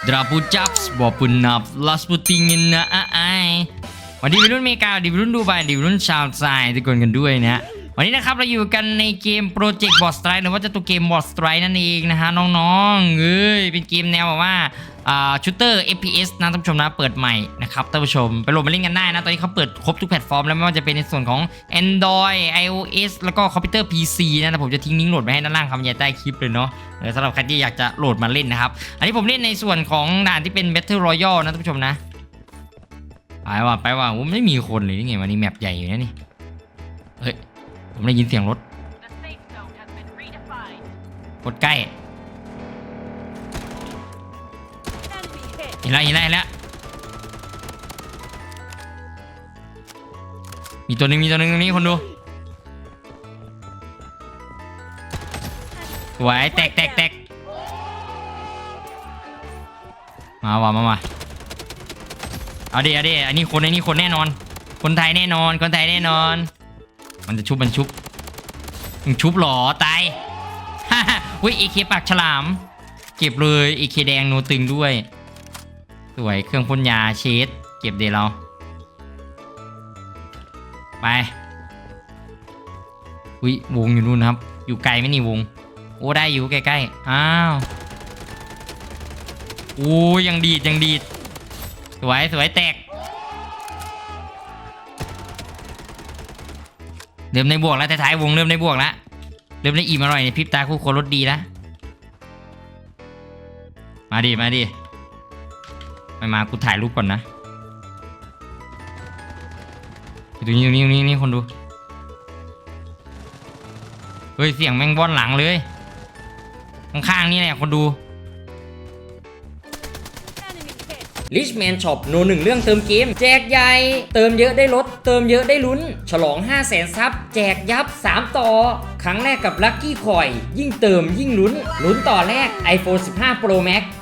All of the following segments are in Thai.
Drapujaps walaupun nap last putingin na ai วันนี้วัยรุ่นเมกาวัยรุ่นดูไบวัยรุ่นชาวไซทุกคนกันด้วยนะวันนี้นะครับเราอยู่กันในเกมโปรเจกต์บอสไตร์หรือว่าจะตัวเกมบอสไตร์นั่นเองนะฮะน้องๆเอ้ยเป็นเกมแนวแบบว่า ชูเตอร์ FPS นะท่านผู้ชมนะเปิดใหม่นะครับท่านผู้ชมไปโหลดมาเล่นกันได้นะ ตอนนี้เขาเปิดครบทุกแพลตฟอร์มแล้วไม่ว่าจะเป็นในส่วนของ Android iOS แล้วก็คอมพิวเตอร์ PC นะแต่ผมจะทิ้งลิงก์โหลดไว้ให้ด้านล่างคำบรรยายใต้คลิปเลยเนาะสำหรับใครที่อยากจะโหลดมาเล่นนะครับ อันนี้ผมเล่นในส่วนของด่านที่เป็น Battle Royale นะท่านผู้ชมนะไปว่ะไปว่ะผมไม่มีคนเลยนี่ไงวันนี้แมปใหญ่อยู่นะนี่เฮ้ยผมได้ยินเสียงรถ The safe zone has been redefined. รถใกล้ เห็นแล้วเห็นแล้วเห็นแล้วมีตัวหนึ่งมีตัวหนึ่งตรงนี้คนดูสวยแตกแตกแตกมาว่ะมาว่ะเอาดิเอาดิอันนี้คนอันนี้คนแน่นอน คนไทยแน่นอน คนไทยแน่นอน มันจะชุบมันชุบมึงชุบหรอตายฮ่าฮ่าอุ้ยเอเคปากฉลาม เก็บเลยเอเคแดงโนตึงด้วย สวยเครื่องพ่นยาเชดเก็บเดี๋ยวเรา ไปอุ้ยวงอยู่นู่นครับ อยู่ไกลไหมนี่วง โอ้ได้อยู่ใกล้ๆอ้าวโอ้ยังดีดยังดีดสวยสวยแตก เริ่มในบวกแล้วท้ายๆวงเริ่มในบวกแล้วเริ่มในอิ่มอร่อยในพริบตาคู่คนรถดีแล้วมาดิมาดิ ไม่มากูถ่ายรูปก่อนนะอยู่ตรงนี้ตรงนี้ตรงนี้นี่คนดู เฮ้ย เสียงแม่งว่อนหลังเลย ข้างๆนี่แหละคนดู Enemy hit. Richman Shop โนหนึ่งเรื่องเติมเกม แจกใหญ่ เติมเยอะได้ลด เติมเยอะได้ลุ้น ฉลอง 5 0 0แสนซับ แจกยับ 3 ต่อ ครั้งแรกกับ Lucky Coin ยิ่งเติมยิ่งลุ้น ลุ้นต่อแรก iPhone 15 Pro Max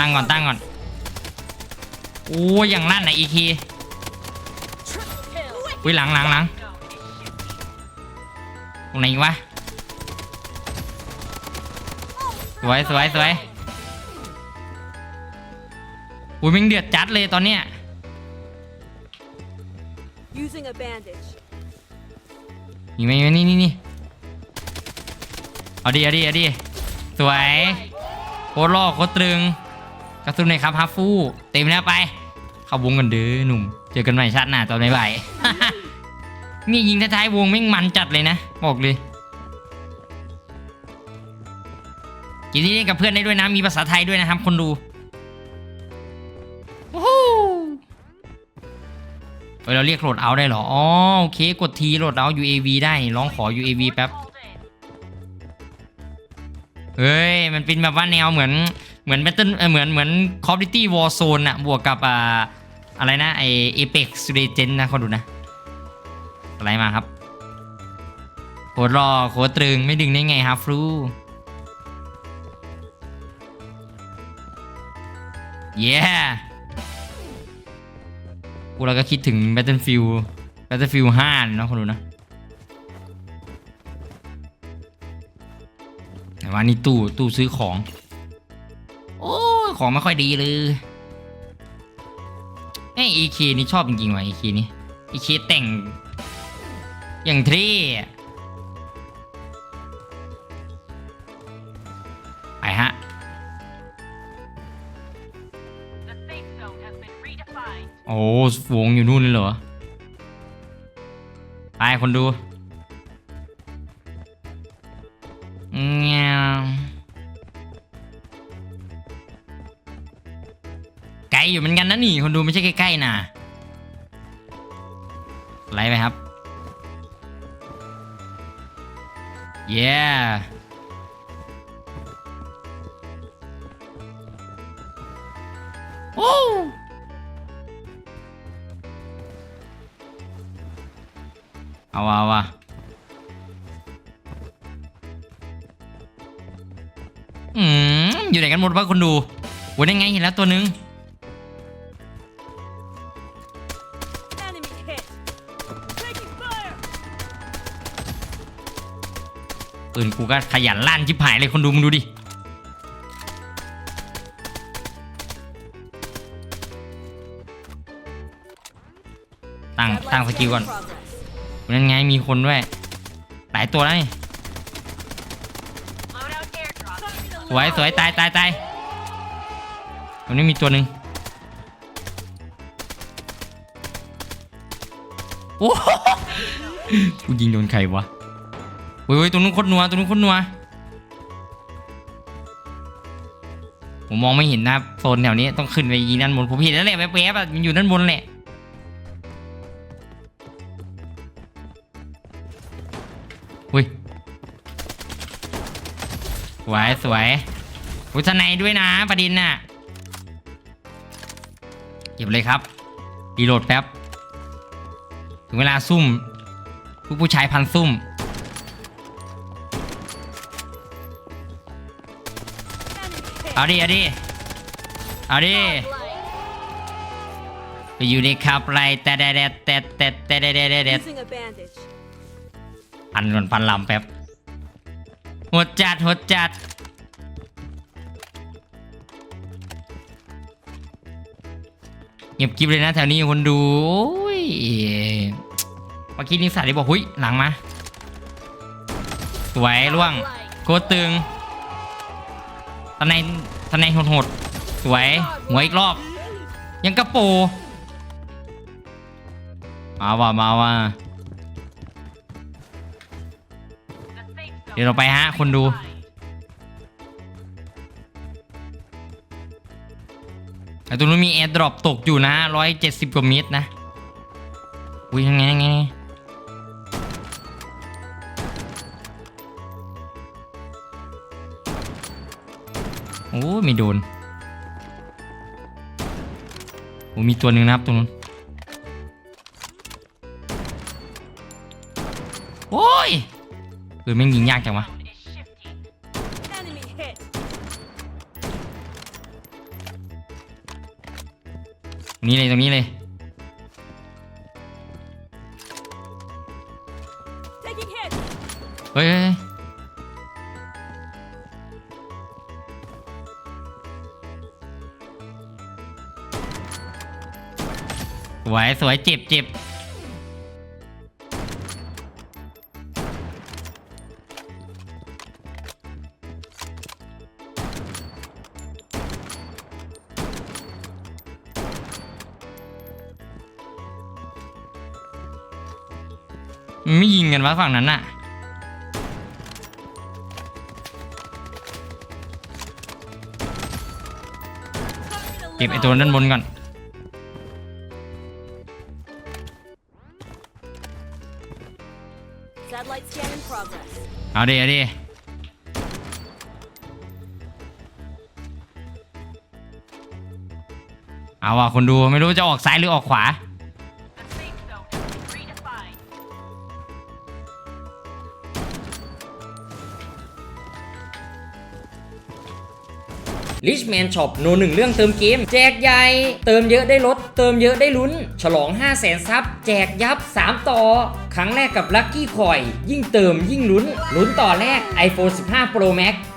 ตั้งก่อนตั้งก่อนโอ้ยอย่างลั่นนะ AK Triple kill. อุ้ยหลังหลังหลังตรงไหนอีกวะสวยสวยสวยอุ้ยมึงเดือดจัดเลยตอนเนี้ย Using a bandage. มีไหมมีไหมนี่นี่นี่เอาดิเอาดิเอาดิสวยโคตรล่อโคตรตรึง กระตุ้นหน่อยครับฮัฟฟูเต็มแล้วไป เข้าวงกันเด้อหนุ่ม เจอกันใหม่ชาติหน้าตอนบ่ายๆ มียิงท้ายๆวงแม่งมันจัดเลยนะ บอกเลยกินที่นี่กับเพื่อนได้ด้วยนะ มีภาษาไทยด้วยนะครับ คนดูโอ้โหเฮ้ยเราเรียกโหลดเอาได้เหรอ อ๋อโอเคกดทีโหลดเอา UAV ได้ร้องขอ UAV แป๊บ เฮ้ย มันเป็นแบบว่าแนวเหมือน เหมือน Battle เอ่อเหมือนเหมือน Call of Duty Warzone อะบวกกับอ่าอะไรนะไอ Apex Legends นะคนดูนะอะไรมาครับโคตรรอโคตรตรึงไม่ดึงได้ไงครับฟรูเย้กูเราก็คิดถึง Battlefield Battlefield 5เนาะคนดูนะแต่ว่านี่ตู้ตู้ซื้อของ ของไม่ค่อยดีเลยไอ้ EK นี่ชอบจริงๆว่ะ EK นี่ EK แต่ง อย่างเท่ไปฮะโอ้วงอยู่นู่นเลยเหรอ ไปคนดูเงี้ย ลอยู่เหมือนกันนะนี่คนดูไม่ใช่ใกล้ๆนะไลไปครับเย้โอ้เอาวะเอาวะอืมอยู่ไหนกันหมดวะคนดูโว้ยได้ไงเห็นแล้วตัวหนึง ปืนกูก็ขยันลั่นชิบหายเลยคนดูมึงดูดิตั้งตั้งสกิลก่อนนั่นไงมีคนด้วย หลายตัวแล้วนี่สวยสวยตายตายตายตรงนี้มีตัวหนึ่งโอ้โหกูยิงโดนใครวะ เว้ยเว้ยตรงนู้นโคตรนัวตรงนู้นโคตรนัวผมมองไม่เห็นนะโซนแถวนี้ต้องขึ้นไปยิงด้านบนผมเห็นแล้วแหละแวบๆอะมันอยู่ด้านบนแหละอุ้ยสวยสวยอุ้ยทนายด้วยนะประดินน่ะเก็บเลยครับรีโหลดแป๊บถึงเวลาซุ่ม ผู้ผู้ชายพันซุ่ม เอาดิ เอาดิ เอาดิ ไปอยู่ในขับไรแต่แต่แต่แต่แต่แต่แต่แต่แต่ Using a bandage. พันก่อนพันลำแป๊บหดจัดหดจัดเงียบกริบเลยนะแถวนี้คนดูโอ้ยเมื่อกี้นิสัยที่บอกหุยหลังมาสวยล่วงโคตรตึง ทนายทนายโหดๆสวยหัวอีกรอบ ยังกระโปรมาว่ะมาว่ะเดี๋ยวเราไปฮะ คนดูแต่ตรงนู้นมีแอร์ดรอปตกอยู่นะร้อยเจ็ดสิบกว่าเมตรนะ อุ้ยยังไงยังไง โอ้ไม่โดนโอ้มีตัวหนึ่งนะครับตรงนู้นโอ้ยคือแม่งยิงยากจังวะนี่เลยตรงนี้เลย วยสวยเจ็บเจ็บไม่ยิงกันวะฝั่งนั้นน่ะเก็บไอตัวด้านบนก่อน เอาดิเอาดิเอาว่ะคนดูไม่รู้จะออกซ้ายหรือออกขวา ลิชแมนช็อปโนหนึ่งเรื่องเติมเกม แจกใหญ่ เติมเยอะได้ลด เติมเยอะได้ลุ้น ฉลอง 5 0 0แสนซับ แจกยับ 3 ต่อ ครั้งแรกกับลัคกี้คอย ยิ่งเติมยิ่งลุ้น ลุ้นต่อแรก iPhone 15 Pro Max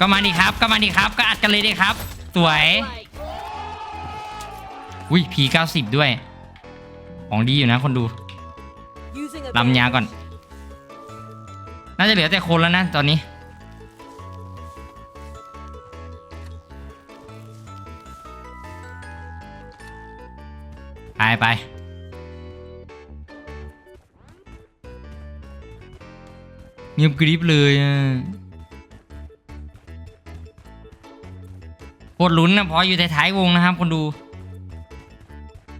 ก็มาดิครับ ก็มาดิครับ ก็อัดกันเลยดิครับ สวย อุ้ยพีเก้าสิบด้วย ของดีอยู่นะคนดูลำยาก่อน น่าจะเหลือแต่คนแล้วนะตอนนี้ ไปไปเงียบกริบเลยอะ โคตรลุ้นนะพออยู่ท้ายๆวงนะครับ คนดู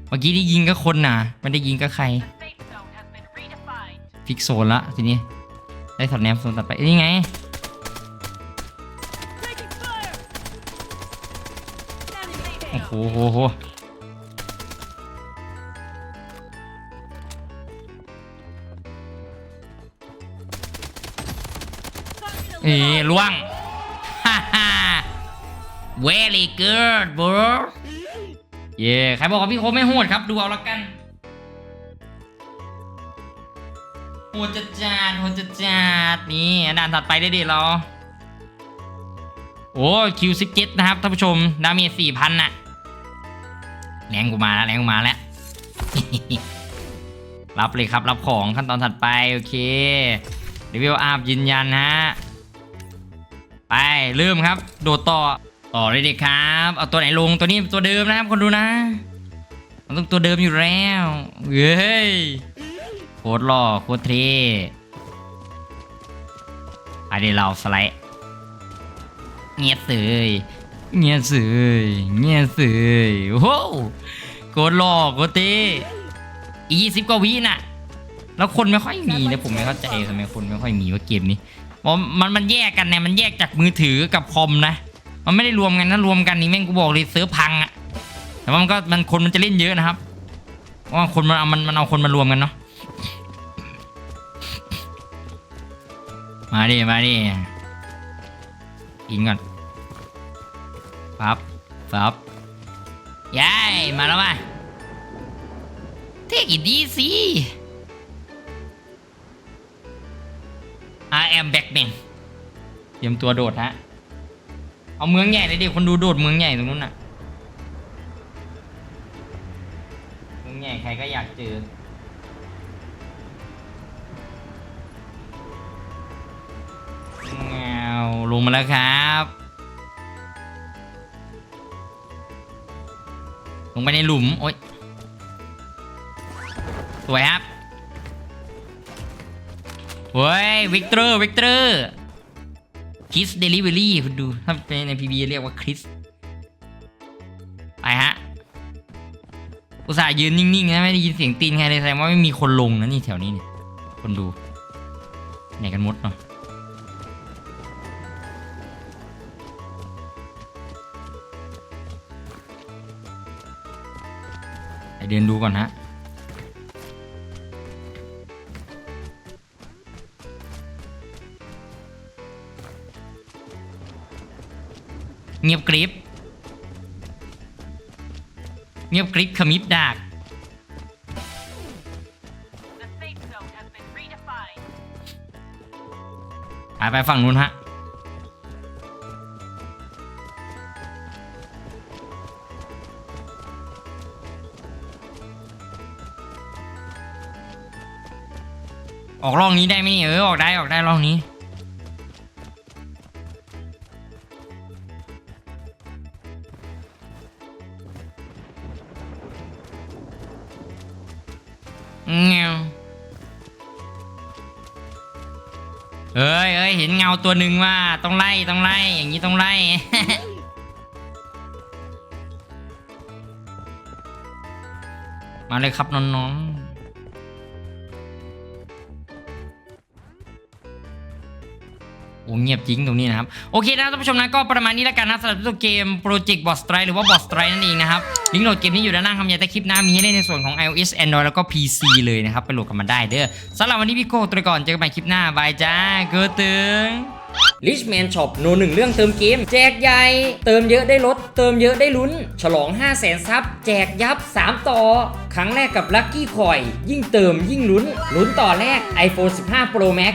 เมื่อกี้ที่ยิงก็คนน่ะไม่ได้ยิงก็ใคร ฟิกโซนละทีนี้ ได้ถอดแนมโซนตัดไป นี่ไง โอ้โหโหโหเอ๋ล่วง very good bro เย่ใครบอกว่าพี่โคไม่โหดครับ ดูเอาละกัน โหดจัดจัดโหดจัดจัดนี่ด่านถัดไปได้ดิเราโอ้คิวสิบเจ็ดนะครับท่านผู้ชมดาเมจสี่พันน่ะแรงกูมาแล้วแรงกูมาแล้ว รับเลยครับรับของขั้นตอนถัดไป โอเคเดวิลอาบยืนยันฮะ ไป เริ่มครับ โดดต่อ ต่อเลยดิครับ เอาตัวไหนลงตัวนี้ตัวเดิมนะครับคนดูนะ มันต้องตัวเดิมอยู่แล้วเฮ้ยโคตรหล่อโคตรเท่อันนี้เราสไลด์เงียบเสยเงียบเสยเงียบเสยโอ้โหโกดหลอกโกดเต้อียี่สิบกว่าวิน่ะ แล้วคนไม่ค่อยมีนะผมไม่เข้าใจทำไมคนไม่ค่อยมีว่าเกมนี้เพราะมันมันแยกกันเนี่ยมันแยกจากมือถือกับคอมนะ มันไม่ได้รวมกันนะรวมกันนี่แม่งกูบอกเลยเซิร์ฟพังอะแต่ว่ามันก็มันคนมันจะเล่นเยอะนะครับเพราะว่าคนมันเอามันมันเอาคนมารวมกันเนาะมาดิมาดิอินก่อนปั๊บปั๊บยายมาแล้วว่ะเทคอีดีสิ I am Batman เตรียมตัวโดดฮะ เอาเมืองใหญ่เลยดิคนดูโดดเมืองใหญ่ตรงนู้นน่ะเมืองใหญ่ใครก็อยากเจอแงวลงมาแล้วครับ ลงไปในหลุม โอ๊ย สวยครับเฮ้ยวิกเตอร์วิกเตอร์ คริสเดลิเวอรี่คุณดู ถ้าเป็นในพีบีเรียกว่าคริส ไปฮะ อุตส่าห์ยืนนิ่งๆนะไม่ได้ยินเสียงตีนใครเลยแสดงว่าไม่มีคนลงนะนี่แถวนี้เนี่ยคนดูไหนกันมดเนาะไปเดินดูก่อนฮะ เงียบกริบเงียบกริบขมิบดาก The safe zone has been redefined. ไปไปฝั่งนู้นฮะ ออกร่องนี้ได้ไหมเนี่ยเออออกได้ออกได้ร่องนี้ เอาตัวหนึ่งว่าต้องไล่ต้องไล่อย่างนี้ต้องไล่ มาเลยครับน้องๆ โอ้เงียบจริงตรงนี้นะครับ โอเคนะท่านผู้ชมนะก็ประมาณนี้แล้วกันนะสำหรับตัวเกม Project Boss Strike หรือว่า Boss Strike นั่นเองนะครับลิงก์โหลดเกมนี้อยู่ด้านล่างคำยายใต้คลิปหน้ามีให้เล่นในส่วนของ iOS Android แล้วก็ PC เลยนะครับไปโหลดกันมาได้เด้อสำหรับวันนี้พี่โก้ตัวก่อนเจอกันใหม่คลิปหน้าบายจ้าเกิดตึง Richman Shop โนหนึ่งเรื่องเติมเกม แจกใหญ่ เติมเยอะได้ลด เติมเยอะได้ลุ้น ฉลอง 5 0 0แสนซับแจกยับ 3 ต่อ ครั้งแรกกับ Lucky Coin ยิ่งเติมยิ่งลุ้น ลุ้นต่อแรก iPhone 15 Pro Max